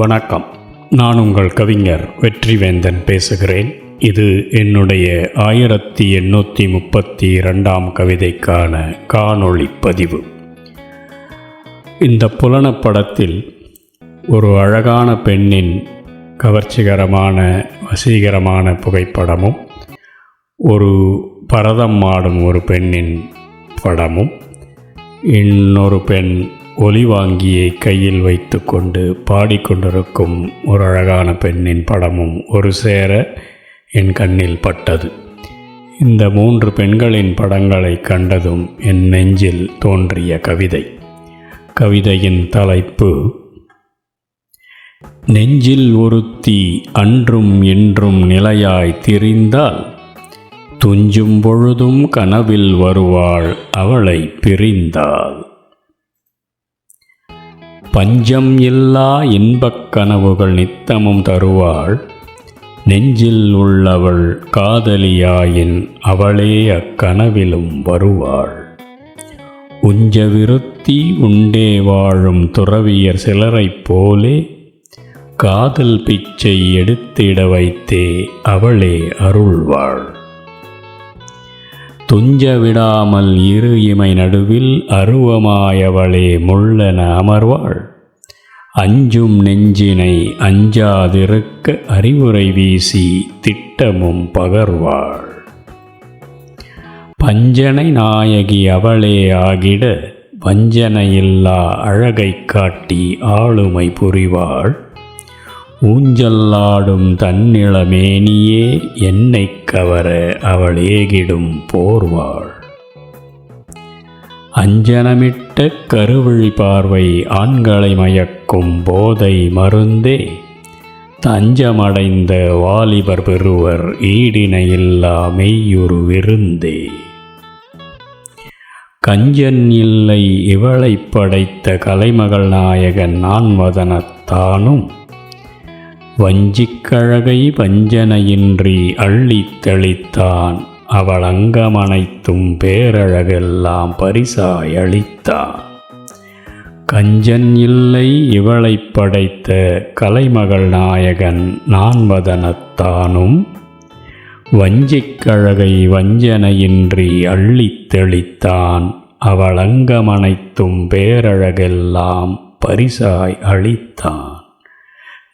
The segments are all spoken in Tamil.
வணக்கம். நான் உங்கள் கவிஞர் வெற்றிவேந்தன் பேசுகிறேன். இது என்னுடைய ஆயிரத்தி எண்ணூற்றி முப்பத்தி ரெண்டாம் கவிதைக்கான காணொளி பதிவு. இந்த புலனப்படத்தில் ஒரு அழகான பெண்ணின் கவர்ச்சிகரமான வசீகரமான புகைப்படமும் ஒரு பரதம் ஆடும் ஒரு பெண்ணின் படமும் இன்னொரு பெண் ஒலிவாங்கியை கையில் வைத்துக்கொண்டு பாடிக்கொண்டிருக்கும் ஒரு அழகான பெண்ணின் படமும் ஒரு சேர என் கண்ணில் பட்டது. இந்த மூன்று பெண்களின் படங்களை கண்டதும் என் நெஞ்சில் தோன்றிய கவிதை. கவிதையின் தலைப்பு நெஞ்சில் ஒருத்தி அன்றும் என்றும் நிலையாய் திரிந்தால் துஞ்சும் பொழுதும் கனவில் வருவாள் அவளை பிரிந்தாள் பஞ்சம் இல்லா இன்பக் கனவுகள் நித்தமும் தருவாள். நெஞ்சில் உள்ளவள் காதலியாயின் அவளே அக்கனவிலும் வருவாள். உஞ்ச விருத்தி உண்டே வாழும் துறவியர் சிலரைப் போலே காதல் பிச்சை எடுத்திட வைத்தே அவளே அருள்வாள். துஞ்ச விடாமல் இரு இமை நடுவில் அருவமாயவளே முள்ளென அமர்வாள். அஞ்சும் நெஞ்சினை அஞ்சாதிருக்க அறிவுரை வீசி திட்டமும் பகர்வாள். பஞ்சனை நாயகி அவளே ஆகிட வஞ்சனையில்லா அழகைக் காட்டி ஆளுமை புரிவாள். ஊஞ்சல்லாடும் தன்னிளமேனியே என்னைக் கவர அவள் ஏகிடும் போர்வாள். அஞ்சனமிட்ட கருவழி பார்வை ஆண்களை மயக்கும் போதை மருந்தே. தஞ்சமடைந்த வாலிபர் பெறுவர் ஈடினையில்லா மெய்யுரு விருந்தே. கஞ்சன் இல்லை இவளைப் படைத்த கலைமகள் நாயகன் நான்வதனத்தானும் வஞ்சிக்கழகை வஞ்சனையின்றி அள்ளித் தெளித்தான். அவள் அங்கமனைத்தும் பேரழகெல்லாம் பரிசாய் அளித்தான். கஞ்சன் இல்லை இவளைப் படைத்த கலைமகள் நாயகன் நான்வதனத்தானும் வஞ்சிக்கழகை வஞ்சனையின்றி அள்ளித் தெளித்தான். அவள் அங்கமனைத்தும் பேரழகெல்லாம் பரிசாய் அளித்தான்.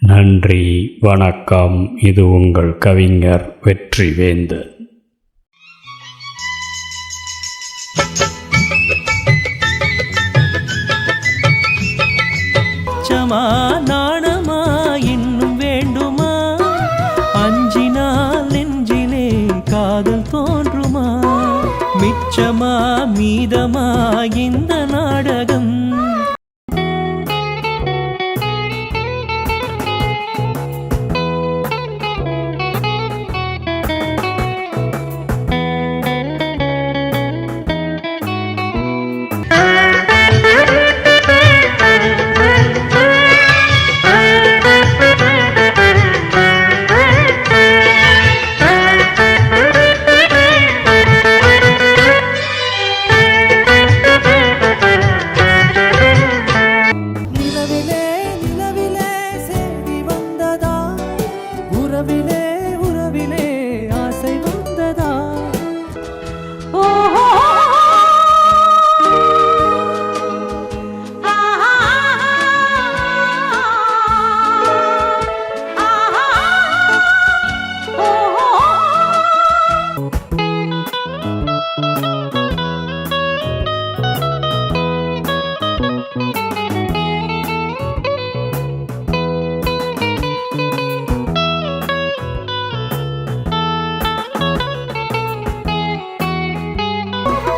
நன்றி வணக்கம். இது உங்கள் கவிஞர் வெற்றி சமா அச்சமா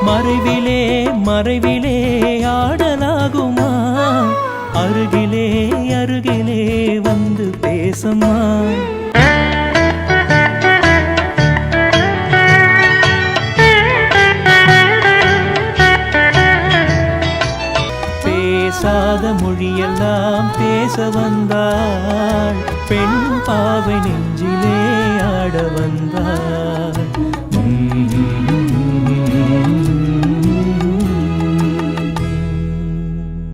மறைவிலே மறைவிலே ஆடலாகுமா? அருகிலே அருகிலே வந்து பேசுமா? பேசாத மொழியெல்லாம் பேச வந்தாள். பெண் பாவை நெஞ்சிலே ஆட வந்தாள்.